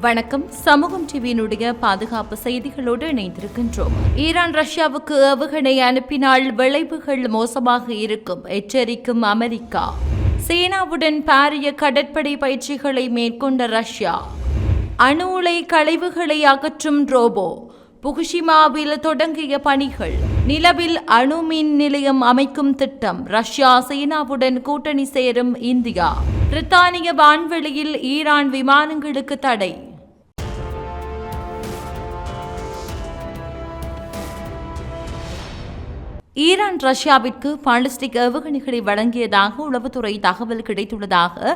வணக்கம். சமூகம் டிவியினுடைய பாதுகாப்பு செய்திகளோடு இணைந்திருக்கின்றோம். ஈரான் ரஷ்யாவுக்கு ஏவுகணை அனுப்பினால் விளைவுகள் மோசமாக இருக்கும். எச்சரிக்கும் அமெரிக்கா. சீனாவுடன் பாரிய கடற்படை பயிற்சிகளை மேற்கொண்ட ரஷ்யா. அணு உலை கழிவுகளை அகற்றும் ரோபோ. புகுஷிமாவில் தொடங்கிய பணிகள். நிலவில் அணு மின் நிலையம் அமைக்கும் திட்டம். ரஷ்யா சீனாவுடன் கூட்டணி சேரும் இந்தியா. பிரித்தானிய வான்வெளியில் ஈரான் விமானங்களுக்கு தடை. ஈரான் ரஷ்யாவிற்கு பாலிஸ்டிக் ஏவுகணைகளை வழங்கியதாக உளவுத்துறை தகவல் கிடைத்துள்ளதாக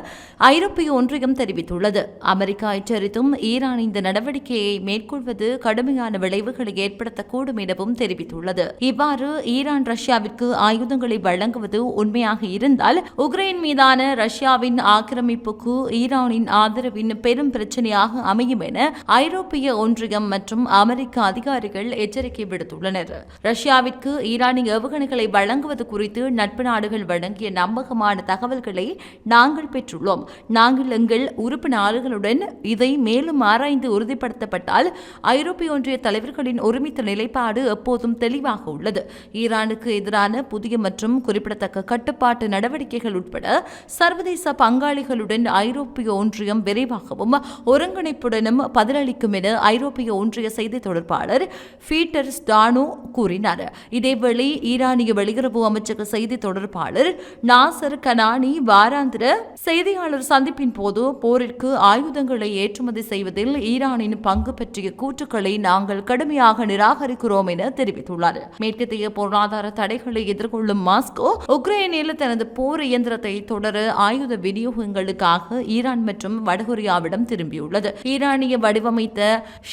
ஐரோப்பிய ஒன்றியம் தெரிவித்துள்ளது. அமெரிக்கா எச்சரித்தும் ஈரான் இந்த நடவடிக்கையை மேற்கொள்வது கடுமையான விளைவுகளை ஏற்படுத்தக்கூடும் எனவும் தெரிவித்துள்ளது. இவ்வாறு ஈரான் ரஷ்யாவிற்கு ஆயுதங்களை வழங்குவது உண்மையாக இருந்தால் உக்ரைன் மீதான ரஷ்யாவின் ஆக்கிரமிப்புக்கு ஈரானின் ஆதரவின் பெரும் பிரச்சனையாக அமையும் என ஐரோப்பிய ஒன்றியம் மற்றும் அமெரிக்க அதிகாரிகள் எச்சரிக்கை விடுத்துள்ளனர். ரஷ்யாவிற்கு ஈரானிய ஏவுகணைகளை வழங்குவது குறித்து நட்பு நாடுகள் வழங்கிய நம்பகமான தகவல்களை நாங்கள் பெற்றுள்ளோம். நாங்கள் எங்கள் உறுப்பு நாடுகளுடன் இதை மேலும் ஆராய்ந்து உறுதிப்படுத்தப்பட்டால் ஐரோப்பிய ஒன்றிய தலைவர்களின் ஒருமித்த நிலைப்பாடு எப்போதும் தெளிவாக உள்ளது. ஈரானுக்கு எதிரான புதிய மற்றும் குறிப்பிடத்தக்க கட்டுப்பாட்டு நடவடிக்கைகள் உட்பட சர்வதேச பங்காளிகளுடன் ஐரோப்பிய ஒன்றியம் விரைவாகவும் ஒருங்கிணைப்புடனும் பதிலளிக்கும் என ஐரோப்பிய ஒன்றிய செய்தி தொடர்பாளர் பீட்டர் ஸ்டானோ கூறினார். இதேவேளை ஈரானிய வெளியுறவு அமைச்சக செய்தி தொடர்பாளர் நாசர் கனானி வாராந்திர செய்தியாளர் சந்திப்பின் போது போரிற்கு ஆயுதங்களை ஏற்றுமதி செய்வதில் ஈரானின் பங்கு பற்றிய கூற்றுக்களை நாங்கள் கடுமையாக நிராகரிக்கிறோம் என தெரிவித்துள்ளார். மேற்கத்திய பொருளாதார தடைகளை எதிர்கொள்ளும் மாஸ்கோ உக்ரைனில் தனது போர் இயந்திரத்தை தொடர ஆயுத விநியோகங்களுக்காக ஈரான் மற்றும் வடகொரியாவிடம் திரும்பியுள்ளது. ஈரானிய வடிவமைத்த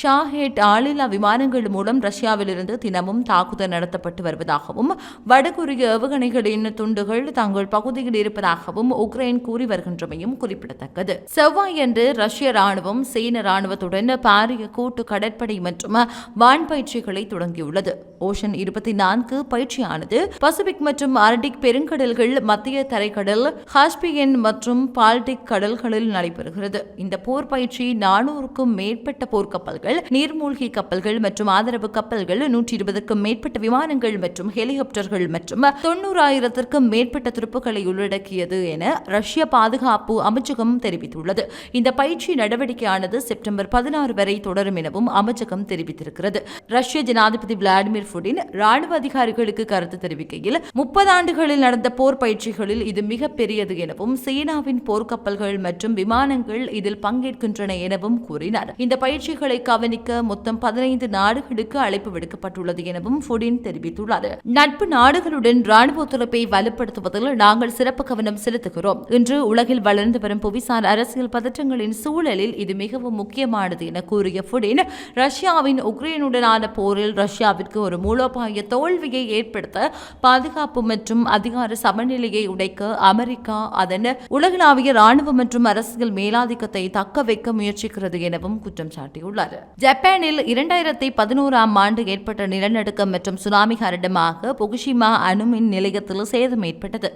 ஷாஹேட் ஆளில்லா விமானங்கள் மூலம் ரஷ்யாவிலிருந்து தினமும் தாக்குதல் நடத்தப்பட்டு வருவதாகவும் வடகொரிய ஏவுகணைகளின் துண்டுகள் தங்கள் பகுதியில் இருப்பதாகவும் உக்ரைன் கூறி வருகின்றமையும் குறிப்பிடத்தக்கது. செவ்வாயன்று ரஷ்ய ராணுவம் சீன ராணுவத்துடன் பாரிய கூட்டு கடற்படை மற்றும் வான்பயிற்சிகளை தொடங்கியுள்ளது. ஓஷன் இருபத்தி நான்கு பயிற்சியானது பசிபிக் மற்றும் ஆர்டிக் பெருங்கடல்கள் மத்திய தரைக்கடல் ஹாஸ்பியன் மற்றும் பால்டிக் கடல்களில் நடைபெறுகிறது. இந்த போர் பயிற்சி நானூறுக்கும் மேற்பட்ட போர்க்கப்பல்கள் நீர்மூழ்கி கப்பல்கள் மற்றும் ஆதரவு கப்பல்கள் நூற்றி இருபதுக்கும் மேற்பட்ட விமானங்கள் மற்றும் ஹெலிகாப்டர்கள் மற்றும் தொண்ணூறாயிரத்திற்கும் மேற்பட்ட துருப்புகளை உள்ளடக்கியது என ரஷ்ய பாதுகாப்பு அமைச்சகம் தெரிவித்துள்ளது. இந்த பயிற்சி நடவடிக்கையானது செப்டம்பர் பதினாறு வரை தொடரும் எனவும் அமைச்சகம் தெரிவித்திருக்கிறது. ரஷ்ய ஜனாதிபதி விளாடிமிர் புடின் ராணுவ அதிகாரிகளுக்கு கருத்து தெரிவிக்கையில் முப்பது ஆண்டுகளில் நடந்த போர் பயிற்சிகளில் இது மிக பெரியது எனவும் சீனாவின் போர்க்கப்பல்கள் மற்றும் விமானங்கள் இதில் பங்கேற்கின்றன எனவும் கூறினார். இந்த பயிற்சிகளை கவனிக்க மொத்தம் பதினைந்து நாடுகளுக்கு அழைப்பு விடுக்கப்பட்டுள்ளது எனவும் புடின் தெரிவித்துள்ளார். நட்பு நாடுகளுடன் ராணுவ ஒத்துழைப்பை வலுப்படுத்துவதில் நாங்கள் சிறப்பு கவனம் செலுத்துகிறோம். இன்று உலகில் வளர்ந்து வரும் புவிசார் அரசியல் பதற்றங்களின் சூழலில் இது மிகவும் முக்கியமானது என கூறிய புடின் ரஷ்யாவின் உக்ரைனுடனான போரில் ரஷ்யாவிற்கு ஒரு மூலோபாய தோல்வியை ஏற்படுத்த பாதுகாப்பு மற்றும் அதிகார சமநிலையை உடைக்க அமெரிக்கா அதன் உலகளாவிய ராணுவ மற்றும் அரசியல் மேலாதிக்கத்தை தக்க வைக்க முயற்சிக்கிறது எனவும் குற்றம் சாட்டியுள்ளார். ஜப்பானில் இரண்டாயிரத்தி பதினோராம் ஆண்டு ஏற்பட்ட நிலநடுக்கம் மற்றும் சுனாமி காரணமாக புகுஷிமா அணுமின் நிலையத்தில் சேதம் ஏற்பட்டது.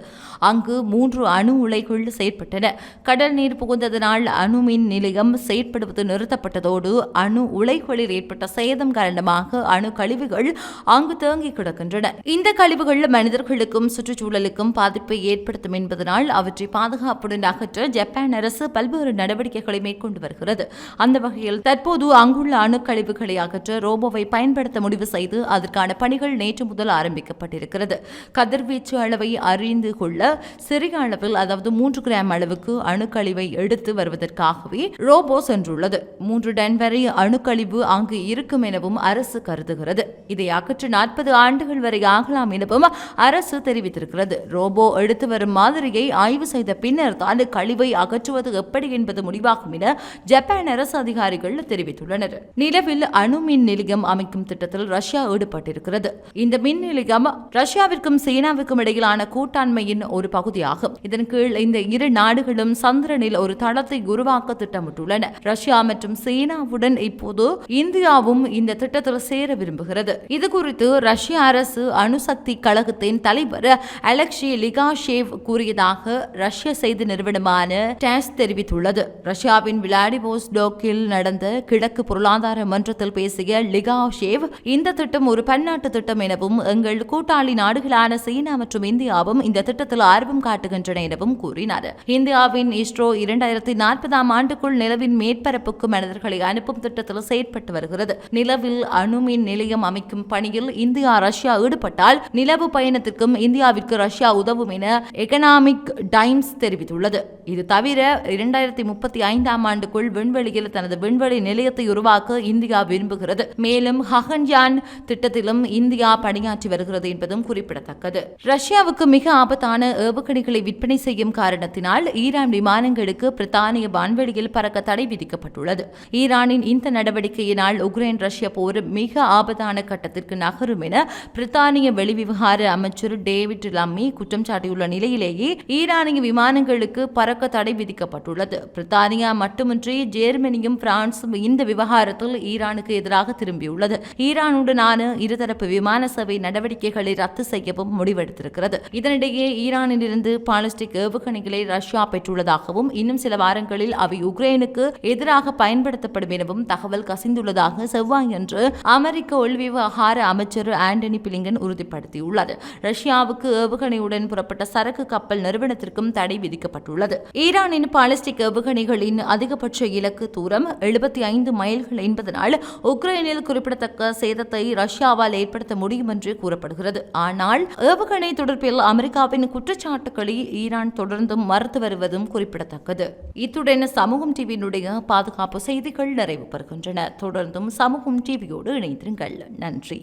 அங்கு மூன்று அணு உலைகள் செயற்பட்டன. கடல் நீர் புகுந்ததனால் அணுமின் நிலையம் செயற்படுவது நிறுத்தப்பட்டதோடு அணு உலைகளில் ஏற்பட்ட சேதம் காரணமாக அணு கழிவுகள் அங்கு தேங்கி கிடக்கின்றன. இந்த கழிவுகள் மனிதர்களுக்கும் சுற்றுச்சூழலுக்கும் பாதிப்பை ஏற்படுத்தும் என்பதனால் அவற்றை பாதுகாப்புடன் அகற்ற ஜப்பான் அரசு பல்வேறு நடவடிக்கைகளை மேற்கொண்டு வருகிறது. அந்த வகையில் தற்போது அங்குள்ள அணுக்கழிவுகளை அகற்ற ரோபோவை பயன்படுத்த முடிவு செய்து அதற்கான பணிகள் நேற்று முதல் ஆரம்பிக்கப்பட்டிருக்கிறது. கதிர்வீச்சு அளவை அறிந்து கொள்ள சிறிய அளவில் அதாவது மூன்று கிராம் அளவுக்கு அணுக்கழிவை எடுத்து வருவதற்காகவே ரோபோ சென்றுள்ளது. மூன்று டன் வரை அணுக்கழிவு அங்கு இருக்கும் எனவும் அரசு கருதுகிறது. இதை அகற்ற நாற்பது ஆண்டுகள் வரை ஆகலாம் எனவும் அரசு தெரிவித்திருக்கிறது. ரோபோ எடுத்து வரும் மாதிரியை ஆய்வு செய்த பின்னர் தான் கழிவை அகற்றுவது எப்படி என்பது முடிவாகும் என ஜப்பான் அரசு அதிகாரிகள் தெரிவித்துள்ளனர். நிலவில் அணு மின் நிலையம் அமைக்கும் திட்டத்தில் ரஷ்யா ஈடுபட்டிருக்கிறது. இந்த மின் நிலையம் ரஷ்யாவிற்கும் சீனாவிற்கும் இடையிலான கூட்டாண்மையின் ஒரு பகுதியாகும். இதன் கீழ் இந்த இரு நாடுகளும் சந்திரனில் ஒரு தளத்தை உருவாக்க திட்டமிட்டுள்ளன. ரஷ்யா மற்றும் சீனாவுடன் இப்போது இந்தியாவும் இந்த திட்டத்தில் சேர விரும்புகிறது. இது குறித்து ரஷ்ய அரசு அணுசக்தி கழகத்தின் தலைவர் அலெக்சி லிகாஷேவ் கூறியதாக ரஷ்ய செய்தி நிறுவனமான டாஸ் தெரிவித்துள்ளது. ரஷ்யாவின் விளாடிவோஸ்டோக்கில் நடந்த கிழக்கு பொருளாதார மன்றத்தில் பேசிய லிகாஷேவ் இந்த திட்டம் ஒரு பன்னாட்டு திட்டம் எனவும் எங்கள் கூட்டாளி நாடுகளான சீனா மற்றும் இந்தியாவும் இந்த திட்டத்தில் ஆர்வம் காட்டுகின்றன எனவும் கூறினார். இந்தியாவின் இஸ்ரோ இரண்டாயிரத்தி நாற்பதாம் ஆண்டுக்குள் நிலவின் மேற்பரப்புக்கு மனிதர்களை அனுப்பும் திட்டத்தில் செயற்பட்டு வருகிறது. நிலவில் அணுமின் நிலையம் அமைக்கும் பணியில் இந்தியா ரஷ்யா ஈடுபட்டால் நிலவு பயணத்திற்கும் இந்தியாவிற்கு ரஷ்யா உதவும் என எகனாமிக் டைம்ஸ் தெரிவித்துள்ளது. இது தவிர இரண்டாயிரத்தி முப்பத்தி ஐந்தாம் ஆண்டுக்குள் விண்வெளியில் தனது விண்வெளி நிலையத்தை உருவாக்க இந்தியா விரும்புகிறது. மேலும் ஹகன்யான் திட்டத்திலும் இந்தியா பணியாற்றி வருகிறது என்பதும் குறிப்பிடத்தக்கது. ரஷ்யாவுக்கு மிக ஆபத்தான ஏவுகணைகளை விற்பனை செய்யும் காரணத்தினால் ஈரான் விமானங்களுக்கு பிரித்தானிய வான்வெளியில் பறக்க தடை விதிக்கப்பட்டுள்ளது. ஈரானின் இந்த நடவடிக்கையினால் உக்ரைன் ரஷ்ய போர் மிக ஆபத்தான கட்டத்தில் கட்டத்திற்கு நகரும் என பிரித்தானிய வெளிவிவகார அமைச்சர் டேவிட் லம்மி குற்றம் சாட்டியுள்ள நிலையிலேயே ஈரானிய விமானங்களுக்கு பறக்க தடை விதிக்கப்பட்டுள்ளது. பிரித்தானியா மட்டுமின்றி ஜெர்மனியும் பிரான்சும் இந்த விவகாரத்தில் ஈரானுக்கு எதிராக திரும்பியுள்ளது. ஈரானுடனான இருதரப்பு விமான சேவை நடவடிக்கைகளை ரத்து செய்யவும் முடிவெடுத்திருக்கிறது. இதனிடையே ஈரானிலிருந்து பாலிஸ்டிக் ஏவுகணைகளை ரஷ்யா பெற்றுள்ளதாகவும் இன்னும் சில வாரங்களில் அவை உக்ரைனுக்கு எதிராக பயன்படுத்தப்படும் எனவும் தகவல் கசிந்துள்ளதாக செவ்வாயன்று அமெரிக்க உள்விவகார அமைச்சர் ஆண்டனி பிலிங்கன் உறுதிப்படுத்தியுள்ளது. ரஷ்யாவுக்கு ஏவுகணையுடன் புறப்பட்ட சரக்கு கப்பல் நிறுவனத்திற்கும் தடை விதிக்கப்பட்டுள்ளது. ஈரானின் பாலிஸ்டிக் ஏவுகணைகளின் அதிகபட்ச இலக்கு தூரம் எழுபத்தி ஐந்து மைல்கள் என்பதனால் உக்ரைனில் குறிப்பிடத்தக்க சேதத்தை ரஷ்யாவால் ஏற்படுத்த முடியும் என்று கூறப்படுகிறது. ஆனால் ஏவுகணை தொடர்பில் அமெரிக்காவின் குற்றச்சாட்டுக்களை ஈரான் தொடர்ந்தும் மறுத்து வருவதும் குறிப்பிடத்தக்கது. இத்துடன் சமூகம் டிவியினுடைய பாதுகாப்பு செய்திகள் நிறைவு பெறுகின்றன தொடர்ந்தும் சமூகம் டிவியோடு இணைந்திருங்கள். நன்றி.